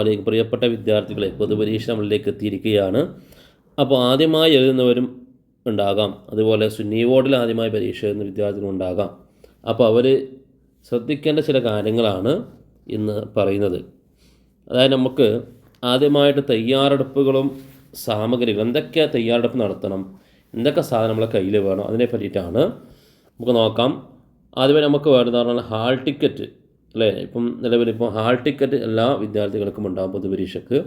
അല്ലെങ്കിൽ പ്രിയപ്പെട്ട വിദ്യാർത്ഥികളെ പൊതുപരീക്ഷ നമ്മളിലേക്ക് എത്തിയിരിക്കുകയാണ്. അപ്പോൾ ആദ്യമായി എഴുതുന്നവരും ഉണ്ടാകാം. അതുപോലെ സുന്നി ബോർഡിൽ ആദ്യമായി പരീക്ഷ എഴുതുന്ന വിദ്യാർത്ഥികളും ഉണ്ടാകാം. അപ്പോൾ അവർ ശ്രദ്ധിക്കേണ്ട ചില കാര്യങ്ങളാണ് ഇന്ന് പറയുന്നത്. അതായത് നമുക്ക് ആദ്യമായിട്ട് തയ്യാറെടുപ്പുകളും സാമഗ്രികളും എന്തൊക്കെ തയ്യാറെടുപ്പ് നടത്തണം എന്തൊക്കെ സാധനം നമ്മളെ കയ്യിൽ വേണം അതിനെ പറ്റിയിട്ടാണ് നമുക്ക് നോക്കാം. ആദ്യമായി നമുക്ക് വേണ്ടതെന്ന് പറഞ്ഞാൽ ഹാൾ ടിക്കറ്റ് അല്ലേ? ഇപ്പം നിലവിൽ ഇപ്പോൾ ഹാൾ ടിക്കറ്റ് എല്ലാ വിദ്യാർത്ഥികൾക്കും ഉണ്ടാകും പൊതുപരീക്ഷയ്ക്ക്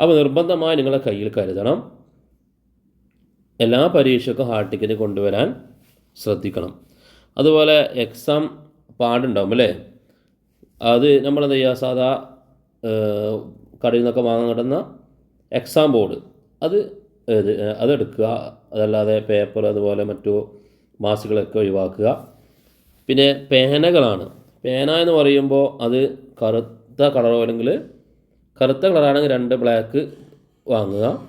അപ്പോൾ നിർബന്ധമായി നിങ്ങളെ കയ്യിൽ കരുതണം. എല്ലാ പരീക്ഷയ്ക്കും ഹാൾ ടിക്കറ്റ് കൊണ്ടുവരാൻ ശ്രദ്ധിക്കണം. അതുപോലെ എക്സാം പാടുണ്ടാവും അല്ലേ? അത് നമ്മളെന്താ ചെയ്യുക? സാധാ കടയിൽ നിന്നൊക്കെ വാങ്ങാൻ കിട്ടുന്ന എക്സാം ബോർഡ്. അത് അതെടുക്കുക അതല്ലാതെ പേപ്പർ അതുപോലെ മറ്റു മാസികളൊക്കെ ഒഴിവാക്കുക. പിന്നെ പേനകളാണ്. പേന എന്ന് പറയുമ്പോൾ അത് കറുത്ത കളറോ അല്ലെങ്കിൽ കറുത്ത കളറാണെങ്കിൽ രണ്ട് ബ്ലാക്ക് വാങ്ങുക.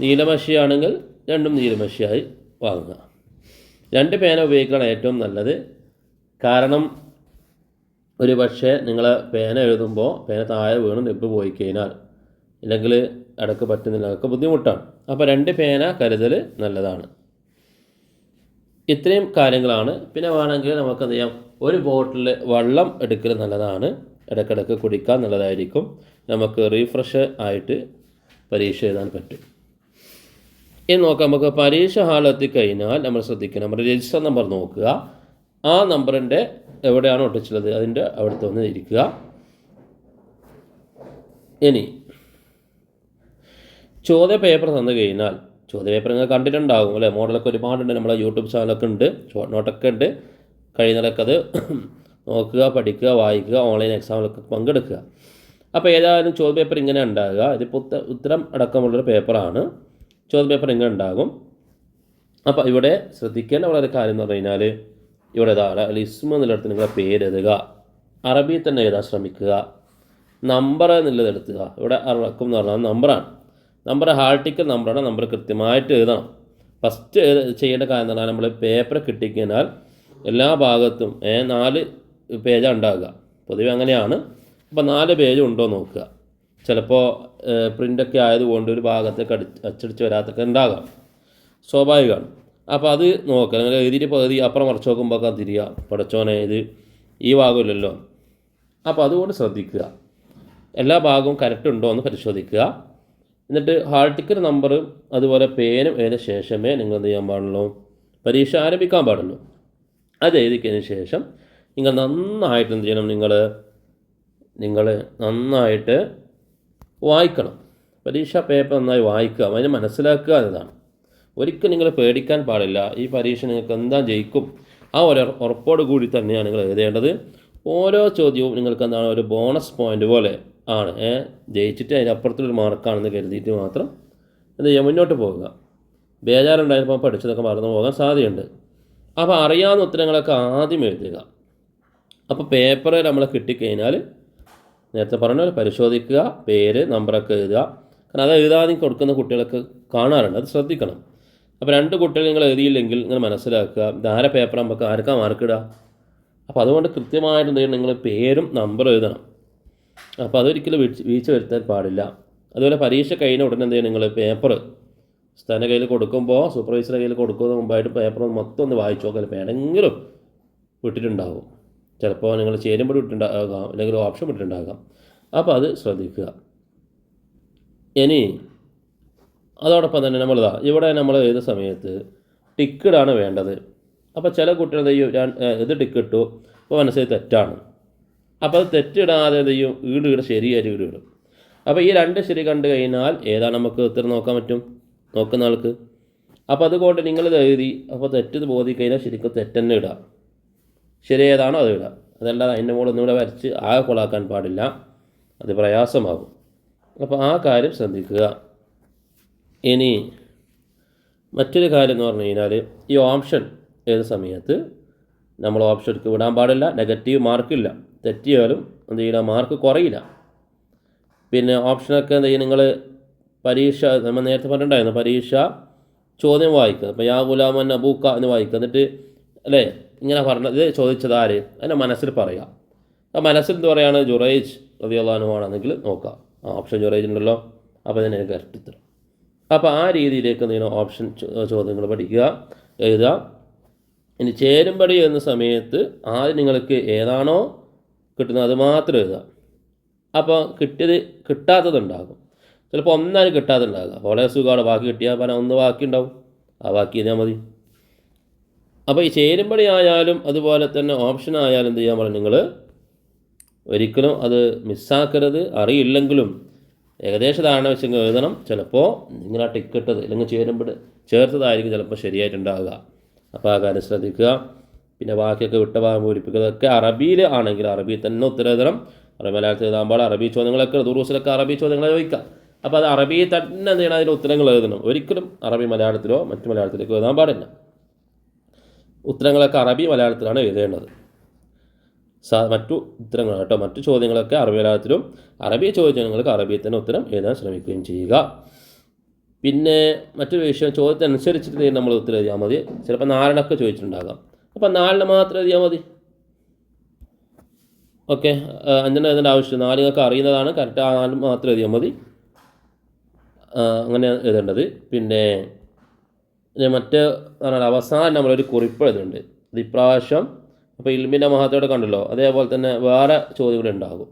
നീലമഷിയാണെങ്കിൽ രണ്ടും നീലമഷിയായി വാങ്ങുക. രണ്ട് പേന ഉപയോഗിക്കുകയാണ് ഏറ്റവും നല്ലത്. കാരണം ഒരു പക്ഷേ നിങ്ങൾ പേന എഴുതുമ്പോൾ പേന താഴെ വീണ് നിപ്പ് പോയി കഴിഞ്ഞാൽ ഇല്ലെങ്കിൽ ഇടയ്ക്ക് പറ്റുന്നില്ല. അതൊക്കെ ബുദ്ധിമുട്ടാണ്. അപ്പോൾ രണ്ട് പേന കരുതൽ നല്ലതാണ്. ഇത്രയും കാര്യങ്ങളാണ്. പിന്നെ വേണമെങ്കിൽ നമുക്ക് എന്ത് ചെയ്യാം? ഒരു ബോട്ടിൽ വെള്ളം എടുക്കൽ നല്ലതാണ്. ഇടയ്ക്കിടയ്ക്ക് കുടിക്കാൻ നല്ലതായിരിക്കും. നമുക്ക് റീഫ്രഷ് ആയിട്ട് പരീക്ഷ എഴുതാൻ പറ്റും. ഇനി നോക്കാം. നമുക്ക് പരീക്ഷ ഹാളിലെത്തി കഴിഞ്ഞാൽ നമ്മൾ ശ്രദ്ധിക്കണം. നമ്മുടെ രജിസ്റ്റർ നമ്പർ നോക്കുക. ആ നമ്പറിന്റെ എവിടെയാണ് ഒട്ടിച്ചുള്ളത് അതിന്റെ അവിടുത്തെ ഒന്ന് ഇരിക്കുക ഇനി ചോദ്യ പേപ്പർ തന്നു കഴിഞ്ഞാൽ ചോദ്യ പേപ്പർ നിങ്ങൾ കണ്ടിട്ടുണ്ടാകും അല്ലേ? മോഡലൊക്കെ ഒരുപാടുണ്ട്. നമ്മളെ യൂട്യൂബ് ചാനലൊക്കെ ഉണ്ട്. ഷോർട്ട് നോട്ടൊക്കെ ഉണ്ട്. കഴിയുന്നതൊക്കെ അത് നോക്കുക പഠിക്കുക വായിക്കുക ഓൺലൈൻ എക്സാമിലൊക്കെ പങ്കെടുക്കുക. അപ്പോൾ ഏതായാലും ചോദ്യപേപ്പർ ഇങ്ങനെ ഉണ്ടാകുക. ഇതിപ്പോൾ ഉത്ത ഉത്തരം അടക്കമുള്ളൊരു പേപ്പറാണ്. ചോദ്യപേപ്പർ ഇങ്ങനെ ഉണ്ടാകും. അപ്പോൾ ഇവിടെ ശ്രദ്ധിക്കേണ്ട വളരെ കാര്യം എന്ന് പറഞ്ഞു കഴിഞ്ഞാൽ ഇവിടെ ഇതാണ് അല്ല ഇസ്മ എന്നുള്ളിടത്ത് പേര് എഴുതുക. അറബി തന്നെ എഴുതാൻ ശ്രമിക്കുക. നമ്പർ എന്നുള്ളത് എടുത്തുക ഇവിടെ അറക്കും എന്ന് പറഞ്ഞാൽ നമ്പറാണ്. നമ്പർ ഹാർട്ടിക്കൽ നമ്പറാണ് നമ്പർ കൃത്യമായിട്ട് എഴുതണം. ഫസ്റ്റ് ചെയ്യേണ്ട കാര്യം എന്താണ് നമ്മൾ പേപ്പർ കിട്ടിക്കഴിഞ്ഞാൽ എല്ലാ ഭാഗത്തും നാല് പേജാണ് ഉണ്ടാകുക പൊതുവെ അങ്ങനെയാണ്. അപ്പോൾ നാല് പേജ് ഉണ്ടോ നോക്കുക. ചിലപ്പോൾ പ്രിന്റൊക്കെ ആയതുകൊണ്ട് ഒരു ഭാഗത്തേക്ക് അടി അച്ചടിച്ച് വരാത്തൊക്കെ ഉണ്ടാകാം. സ്വാഭാവികമാണ്. അപ്പോൾ അത് നോക്കുക. നിങ്ങൾ എഴുതിയിട്ട് പകുതി അപ്പുറം മറച്ച് നോക്കുമ്പോൾ ഒക്കെ തിരിയുക പടച്ചോനെ ഇത് ഈ ഭാഗമില്ലല്ലോ. അപ്പോൾ അതുകൊണ്ട് ശ്രദ്ധിക്കുക. എല്ലാ ഭാഗവും കറക്റ്റ് ഉണ്ടോ എന്ന് പരിശോധിക്കുക. എന്നിട്ട് ഹാൾ ടിക്കറ്റ് നമ്പറും അതുപോലെ പേനും എഴുതിയ ശേഷമേ നിങ്ങൾ എന്ത് ചെയ്യാൻ പാടുള്ളൂ? പരീക്ഷ ആരംഭിക്കാൻ പാടുള്ളൂ. അത് എഴുതിക്കതിന് ശേഷം നിങ്ങൾ നന്നായിട്ട് എന്ത് ചെയ്യണം? നിങ്ങൾ നിങ്ങൾ നന്നായിട്ട് വായിക്കണം. പരീക്ഷാ പേപ്പർ നന്നായി വായിക്കുക അതിനെ മനസ്സിലാക്കുക എന്നതാണ്. ഒരിക്കലും നിങ്ങൾ പേടിക്കാൻ പാടില്ല. ഈ പരീക്ഷ നിങ്ങൾക്ക് എന്താ ജയിക്കും? ആ ഒരു ഉറപ്പോട് കൂടി തന്നെയാണ് നിങ്ങൾ എഴുതേണ്ടത്. ഓരോ ചോദ്യവും നിങ്ങൾക്ക് എന്താണ്? ഒരു ബോണസ് പോയിന്റ് പോലെ. ആണ്. ജയിച്ചിട്ട് അതിനപ്പുറത്തൊരു മാർക്കാണെന്ന് കരുതിയിട്ട് മാത്രം എന്ത് ചെയ്യുക മുന്നോട്ട് പോകുക ബേജാറുണ്ടായിരുന്നപ്പോൾ പഠിച്ചതൊക്കെ മറന്നു പോകാൻ സാധ്യതയുണ്ട്. അപ്പോൾ അറിയാവുന്ന ഉത്തരങ്ങളൊക്കെ ആദ്യം എഴുതുക. അപ്പോൾ പേപ്പർ നമ്മൾ കിട്ടിക്കഴിഞ്ഞാൽ നേരത്തെ പറഞ്ഞ പോലെ പരിശോധിക്കുക പേര് നമ്പറൊക്കെ എഴുതുക. കാരണം അത് എഴുതാതെ കൊടുക്കുന്ന കുട്ടികൾക്ക് കാണാറുണ്ട് അത് ശ്രദ്ധിക്കണം. അപ്പോൾ രണ്ട് കുട്ടികൾ നിങ്ങൾ എഴുതിയില്ലെങ്കിൽ നിങ്ങൾ മനസ്സിലാക്കുക ധാര പേപ്പർ നമുക്ക് ആർക്കാ മാർക്കിടുക അപ്പോൾ അതുകൊണ്ട് കൃത്യമായിട്ട് നിങ്ങൾ പേരും നമ്പറും എഴുതണം. അപ്പോൾ അതൊരിക്കലും വീഴ്ച വീഴ്ച വരുത്താൻ പാടില്ല. അതുപോലെ പരീക്ഷ കഴിഞ്ഞ ഉടനെ എന്ത് നിങ്ങൾ പേപ്പർ സ്ഥാന കയ്യിൽ കൊടുക്കുമ്പോൾ സൂപ്പർവൈസറുടെ കയ്യിൽ കൊടുക്കുന്നതിന് മുമ്പായിട്ട് പേപ്പർ മൊത്തം ഒന്ന് വായിച്ചു നോക്കാൻ വേണമെങ്കിലും വിട്ടിട്ടുണ്ടാകും ചിലപ്പോൾ നിങ്ങൾ ചേരുമ്പോൾ വിട്ടിട്ടുണ്ടാകാം അല്ലെങ്കിൽ ഓപ്ഷൻ വിട്ടിട്ടുണ്ടാകാം. അപ്പോൾ അത് ശ്രദ്ധിക്കുക. ഇനി അതോടൊപ്പം തന്നെ നമ്മളിതാ ഇവിടെ നമ്മൾ ഏത് സമയത്ത് ടിക്കറ്റാണ് വേണ്ടത്. അപ്പോൾ ചില കുട്ടികൾ ഇത് ടിക്കിട്ടു അപ്പോൾ മനസ്സിൽ തെറ്റാണ്. അപ്പോൾ അത് തെറ്റിടാതെ ചെയ്യും ഈട് ശരിയായിട്ട് ഈട് അപ്പോൾ ഈ രണ്ട് ശരി കണ്ടു കഴിഞ്ഞാൽ ഏതാണ് നമുക്ക് ഉത്തരം നോക്കാൻ പറ്റും? നോക്കുന്ന ആൾക്ക്. അപ്പോൾ അതുകൊണ്ട് നിങ്ങൾ എഴുതി അപ്പോൾ തെറ്റ് ബോധി കഴിഞ്ഞാൽ ശരിക്കും തെറ്റന്നെ ഇടുക ശരി ഏതാണോ അത് ഇടുക അതല്ലാതെ അതിന്റെ മുകളിൽ ഒന്നുകൂടെ വരച്ച് ആകെ കൊളാക്കാൻ പാടില്ല. അത് പ്രയാസമാകും. അപ്പോൾ ആ കാര്യം ശ്രദ്ധിക്കുക. ഇനി മറ്റൊരു കാര്യം എന്ന് പറഞ്ഞു കഴിഞ്ഞാൽ ഈ ഓപ്ഷൻ ഏത് സമയത്ത് നമ്മൾ ഓപ്ഷൻ എടുത്ത് വിടാൻ പാടില്ല നെഗറ്റീവ് മാർക്കില്ല. തെറ്റിയാലും എന്ത് ചെയ്യില്ല മാർക്ക് കുറയില്ല. പിന്നെ ഓപ്ഷനൊക്കെ എന്ത് ചെയ്യും? നിങ്ങൾ പരീക്ഷ നമ്മൾ നേരത്തെ പറഞ്ഞിട്ടുണ്ടായിരുന്നു പരീക്ഷ ചോദ്യം വായിക്കുക. അപ്പോൾ യാ ഗുലാമൻ അബൂക്ക എന്ന് വായിക്കുക. എന്നിട്ട് അല്ലേ? ഇങ്ങനെ പറഞ്ഞത് ചോദിച്ചത് ആര്? അതിന്റെ മനസ്സിൽ പറയുക ആ മനസ്സിൽ എന്ത് പറയുകയാണ് ജുറൈജ് റതിയുള്ളാനുമാണെങ്കിൽ നോക്കാം. ആ ഓപ്ഷൻ ജുറൈജ് ഉണ്ടല്ലോ അപ്പോൾ ഇതിനെ കറക്റ്റ് ഉത്തരം അപ്പോൾ ആ രീതിയിലേക്ക് നിങ്ങൾ ഓപ്ഷൻ ചോദ്യങ്ങൾ പഠിക്കുക എഴുതുക. ഇനി ചേരുംപടി എന്ന സമയത്ത് ആദ്യം നിങ്ങൾക്ക് ഏതാണോ കിട്ടുന്നത് അത് മാത്രം എഴുതുക അപ്പോൾ കിട്ടിയത് കിട്ടാത്തതുണ്ടാകും. ചിലപ്പോൾ ഒന്നാലും കിട്ടാത്തതുണ്ടാകുക അപ്പോൾ വളരെ സുഖമാണ്. ബാക്കി കിട്ടിയാൽ പിന്നെ ഒന്ന് ബാക്കി ഉണ്ടാവും. ആ ബാക്കി ചെയ്താൽ മതി. അപ്പോൾ ഈ ചേരുംപടി ആയാലും അതുപോലെ തന്നെ ഓപ്ഷൻ ആയാലും എന്ത് ചെയ്യാൻ പറഞ്ഞു നിങ്ങൾ ഒരിക്കലും അത് മിസ്സാക്കരുത്. അറിയില്ലെങ്കിലും ഏകദേശം ധാരണ വെച്ചെങ്കിൽ എഴുതണം. ചിലപ്പോൾ നിങ്ങൾ ആ ടിക്കറ്റ് അല്ലെങ്കിൽ ചേരുമ്പോൾ ചേർത്തതായിരിക്കും ചിലപ്പോൾ ശരിയായിട്ടുണ്ടാകുക അപ്പോൾ ആ കാര്യം ശ്രദ്ധിക്കുക പിന്നെ ബാക്കിയൊക്കെ വിട്ട ഭാഗം പൂരിപ്പിക്കുക അറബിയിൽ ആണെങ്കിൽ അറബി തന്നെ ഉത്തരം എഴുതണം അറബി മലയാളത്തിൽ എഴുതാൻ പാടില്ല. അറബി ചോദ്യങ്ങളൊക്കെ ദൂർവസിലൊക്കെ അറബി ചോദ്യങ്ങൾ ചോദിക്കാം അപ്പോൾ അത് അറബിയിൽ തന്നെ എന്ത് ചെയ്യണം അതിന്റെ ഉത്തരങ്ങൾ എഴുതണം. ഒരിക്കലും അറബി മലയാളത്തിലോ മറ്റു മലയാളത്തിലേക്കോ എഴുതാൻ പാടില്ല. ഉത്തരങ്ങളൊക്കെ അറബി മലയാളത്തിലാണ് എഴുതേണ്ടത്. മറ്റു ഉത്തരങ്ങൾ കേട്ടോ. മറ്റു ചോദ്യങ്ങളൊക്കെ അറബി മലയാളത്തിലും അറബി ചോദ്യങ്ങൾക്ക് അറബിയിൽ തന്നെ ഉത്തരം എഴുതാൻ ശ്രമിക്കുകയും ചെയ്യുക. പിന്നെ മറ്റൊരു വിഷയം ചോദ്യത്തിനനുസരിച്ചിട്ട് നമ്മൾ ഉത്തരം എഴുതിയാൽ മതി. ചിലപ്പോൾ നാരണൊക്കെ ചോദിച്ചിട്ടുണ്ടാകാം. അപ്പോൾ നാലിന് മാത്രം എഴുതിയാൽ മതി. ഓക്കെ അഞ്ചെണ്ണം എഴുതേണ്ട ആവശ്യം? നാല് നിങ്ങൾക്ക് അറിയുന്നതാണ് കറക്റ്റ് ആ നാല് മാത്രം എഴുതിയാൽ മതി. അങ്ങനെ എഴുതേണ്ടത്. പിന്നെ മറ്റ് അവസാനം നമ്മളൊരു കുറിപ്പ് എഴുതുന്നുണ്ട്. അത് ഇപ്രാവശ്യം അപ്പോൾ ഇൽമിന്റെ മഹത്തോടെ കണ്ടല്ലോ. അതേപോലെ തന്നെ വേറെ ചോദ്യം കൂടെ ഉണ്ടാകും.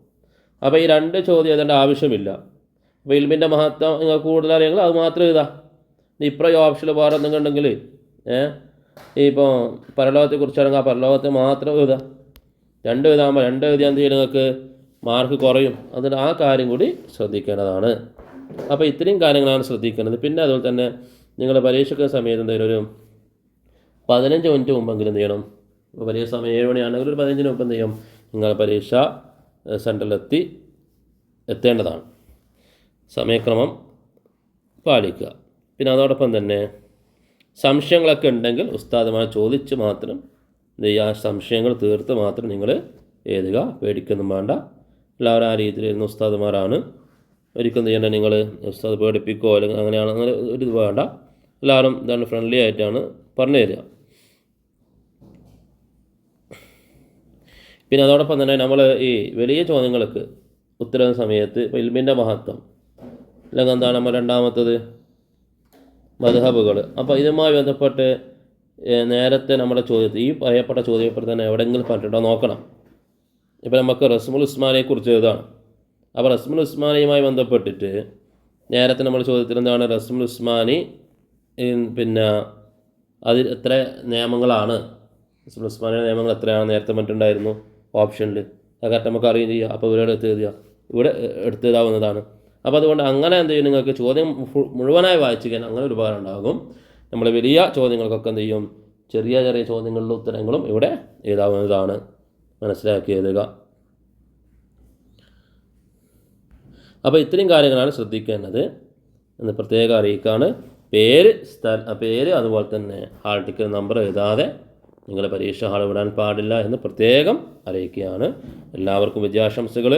അപ്പോൾ ഈ രണ്ട് ചോദ്യം എഴുതേണ്ട ആവശ്യമില്ല. അപ്പോൾ ഇൽമിന്റെ മഹത്വം നിങ്ങൾ കൂടുതൽ അറിയെങ്കിൽ അത് മാത്രം എഴുതാം. ഈ ഓപ്ഷനിൽ വേറെ എന്തെങ്കിലും ഉണ്ടെങ്കിൽ ഏഹ് ഇപ്പോൾ പരലോകത്തെക്കുറിച്ചാണെങ്കിൽ ആ പരലോകത്തെ മാത്രം എഴുതാം രണ്ട് എഴുതാകുമ്പോൾ രണ്ട് എഴുതിയാൽ എന്ത് ചെയ്യും നിങ്ങൾക്ക്? മാർക്ക് കുറയും. അതുകൊണ്ട് ആ കാര്യം കൂടി ശ്രദ്ധിക്കേണ്ടതാണ്. അപ്പോൾ ഇത്രയും കാര്യങ്ങളാണ് ശ്രദ്ധിക്കേണ്ടത്. പിന്നെ അതുപോലെ തന്നെ നിങ്ങൾ പരീക്ഷയ്ക്ക് സമയത്ത് എന്തെങ്കിലും ഒരു പതിനഞ്ച് മിനിറ്റ് മുമ്പെങ്കിലും എന്ത് ചെയ്യണം? ഇപ്പോൾ പരീക്ഷ സമയം ഏഴ് മണിയാണെങ്കിൽ ഒരു പതിനഞ്ചിന് മുമ്പ് എന്ത് ചെയ്യും? നിങ്ങൾ പരീക്ഷ സെന്ററിലെത്തി എത്തേണ്ടതാണ്. സമയക്രമം പാലിക്കുക. പിന്നെ അതോടൊപ്പം തന്നെ സംശയങ്ങളൊക്കെ ഉണ്ടെങ്കിൽ ഉസ്താദുമായി ചോദിച്ച് മാത്രം ആ സംശയങ്ങൾ തീർത്ത് മാത്രം നിങ്ങൾ എഴുതുക പേടിക്കൊന്നും വേണ്ട. എല്ലാവരും ആ രീതിയിലിരുന്ന ഉസ്താദുമാരാണ്. ഒരിക്കലും ചെയ്യേണ്ട നിങ്ങൾ ഉസ്താദ് പേടിപ്പിക്കോ അല്ലെങ്കിൽ അങ്ങനെയാണ് അങ്ങനെ ഒരു ഇത് വേണ്ട. എല്ലാവരും ഇതാണ് ഫ്രണ്ട്ലി ആയിട്ടാണ് പറഞ്ഞു തരിക. പിന്നെ അതോടൊപ്പം തന്നെ നമ്മൾ ഈ വലിയ ചോദ്യങ്ങൾക്ക് ഉത്തരം സമയത്ത് ഇപ്പോൾ ഇൽമിന്റെ മഹത്വം. അല്ലെങ്കിൽ എന്താണ് നമ്മൾ രണ്ടാമത്തത്? മധുഹബുകൾ. അപ്പോൾ ഇതുമായി ബന്ധപ്പെട്ട് നേരത്തെ നമ്മുടെ ചോദ്യത്തിൽ ഈ പറയപ്പെട്ട ചോദ്യത്തിൽ തന്നെ എവിടെയെങ്കിലും പറഞ്ഞിട്ടുണ്ടോ നോക്കണം. ഇപ്പോൾ നമുക്ക് റസ്മുൽ ഉസ്മാനെ കുറിച്ച് എഴുതാണ് അപ്പോൾ റസ്മുൽ ഉസ്മാനിയുമായി ബന്ധപ്പെട്ടിട്ട് നേരത്തെ നമ്മൾ ചോദ്യത്തിൽ എന്താണ്? റസ്മുൽ ഉസ്മാനി പിന്നെ അതിൽ എത്ര നിയമങ്ങളാണ്? റസ്മുൽ ഉസ്മാനിയുടെ നിയമങ്ങൾ എത്രയാണ്? നേരത്തെ മറ്റുണ്ടായിരുന്നു ഓപ്ഷനിൽ. അത് കറക്റ്റ് നമുക്ക് അറിയുകയും ചെയ്യാം. അപ്പോൾ ഇവിടെ എടുത്ത് എഴുതുക. ഇവിടെ എടുത്ത് എഴുതാവുന്നതാണ്. അപ്പോൾ അതുകൊണ്ട് അങ്ങനെ എന്ത് ചെയ്യും? നിങ്ങൾക്ക് ചോദ്യം മുഴുവനായി വായിച്ചു കഴിഞ്ഞാൽ അങ്ങനെ ഒരു ഉണ്ടാകും. നമ്മൾ വലിയ ചോദ്യങ്ങൾക്കൊക്കെ എന്ത് ചെയ്യും? ചെറിയ ചെറിയ ചോദ്യങ്ങളുടെ ഉത്തരങ്ങളും ഇവിടെ എഴുതാവുന്നതാണ്. മനസ്സിലാക്കി എഴുതുക. അപ്പോൾ ഇത്രയും കാര്യങ്ങളാണ് ശ്രദ്ധിക്കേണ്ടത്. എന്ന് പ്രത്യേകം അറിയിക്കാണ്. പേര് സ്ഥല പേര് അതുപോലെ തന്നെ ഹാൾ ടിക്കറ്റ് നമ്പർ എഴുതാതെ നിങ്ങൾ പരീക്ഷ ഹാൾ വിടാൻ പാടില്ല എന്ന് പ്രത്യേകം അറിയിക്കുകയാണ്. എല്ലാവർക്കും വിജയാശംസകൾ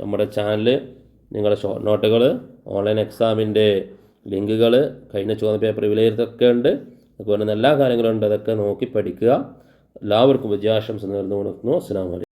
നമ്മുടെ ചാനൽ നിങ്ങളുടെ ഷോർട്ട് നോട്ടുകൾ ഓൺലൈൻ എക്സാമിന്റെ ലിങ്കുകൾ കഴിഞ്ഞ ചോദ്യ പേപ്പർ വിലയിരുത്തൊക്കെ ഉണ്ട്. അതുപോലെ എല്ലാ കാര്യങ്ങളും ഉണ്ട്. അതൊക്കെ നോക്കി പഠിക്കുക. എല്ലാവർക്കും വിജയാശംസ നേർന്നു കൊടുക്കുന്നു അസ്സാം വലൈക്കും